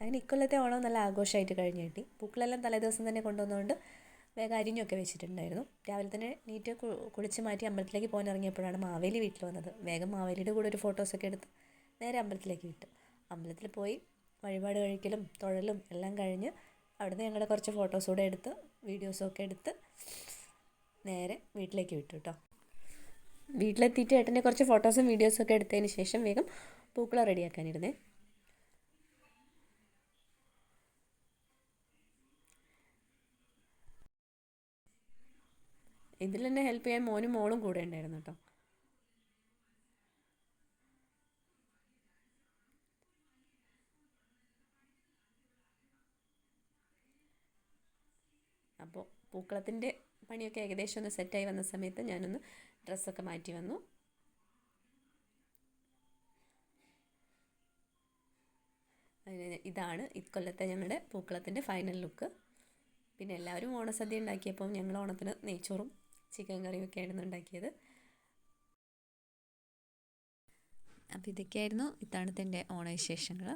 അങ്ങനെ ഇക്കൊല്ലത്തെ ഓണം നല്ല ആഘോഷമായിട്ട് കഴിഞ്ഞ് കിട്ടി. പൂക്കളെല്ലാം തലേദിവസം തന്നെ കൊണ്ടുവന്നതുകൊണ്ട് വേഗം അരിഞ്ഞൊക്കെ വെച്ചിട്ടുണ്ടായിരുന്നു. രാവിലെ തന്നെ നീറ്റ് കുളിച്ച് മാറ്റി അമ്പലത്തിലേക്ക് പോകാൻ ഇറങ്ങിയപ്പോഴാണ് മാവേലി വീട്ടിൽ വന്നത്. വേഗം മാവേലിയുടെ കൂടെ ഒരു ഫോട്ടോസൊക്കെ എടുത്ത് നേരെ അമ്പലത്തിലേക്ക് വിട്ടു. അമ്പലത്തിൽ പോയി വഴിപാട് കഴിക്കലും തൊഴലും എല്ലാം കഴിഞ്ഞ് അവിടുന്ന് ഞങ്ങളുടെ കുറച്ച് ഫോട്ടോസ് കൂടെ എടുത്ത് വീഡിയോസൊക്കെ എടുത്ത് നേരെ വീട്ടിലേക്ക് വിട്ടു കേട്ടോ. വീട്ടിലെത്തിയിട്ട് ഏട്ടന്റെ കുറച്ച് ഫോട്ടോസും വീഡിയോസും ഒക്കെ എടുത്തതിന് ശേഷം വേഗം പൂക്കളം റെഡിയാക്കാനിരുന്നേ. ഇതിൽ എന്നെ ഹെൽപ്പ് ചെയ്യാൻ മോനും മോളും കൂടെ ഉണ്ടായിരുന്നു കേട്ടോ അപ്പോൾ പൂക്കളത്തിന്റെ പണിയൊക്കെ ഏകദേശം ഒന്ന് സെറ്റായി വന്ന സമയത്ത് ഞാനൊന്ന് ഡ്രസ്സൊക്കെ മാറ്റി വന്നു. ഇതാണ് ഇക്കൊല്ലത്തെ ഞങ്ങളുടെ പൂക്കളത്തിന്റെ ഫൈനൽ ലുക്ക് പിന്നെ എല്ലാവരും ഓണസദ്യ ഉണ്ടാക്കിയപ്പോൾ ഞങ്ങൾ ഓണത്തിന് നെയ്ച്ചോറും ചിക്കൻ കറിയും ഒക്കെ ആയിരുന്നു ഉണ്ടാക്കിയത്. അപ്പോൾ ഇതൊക്കെയായിരുന്നു ഇത്തവണത്തെ എന്റെ ഓണവിശേഷങ്ങൾ.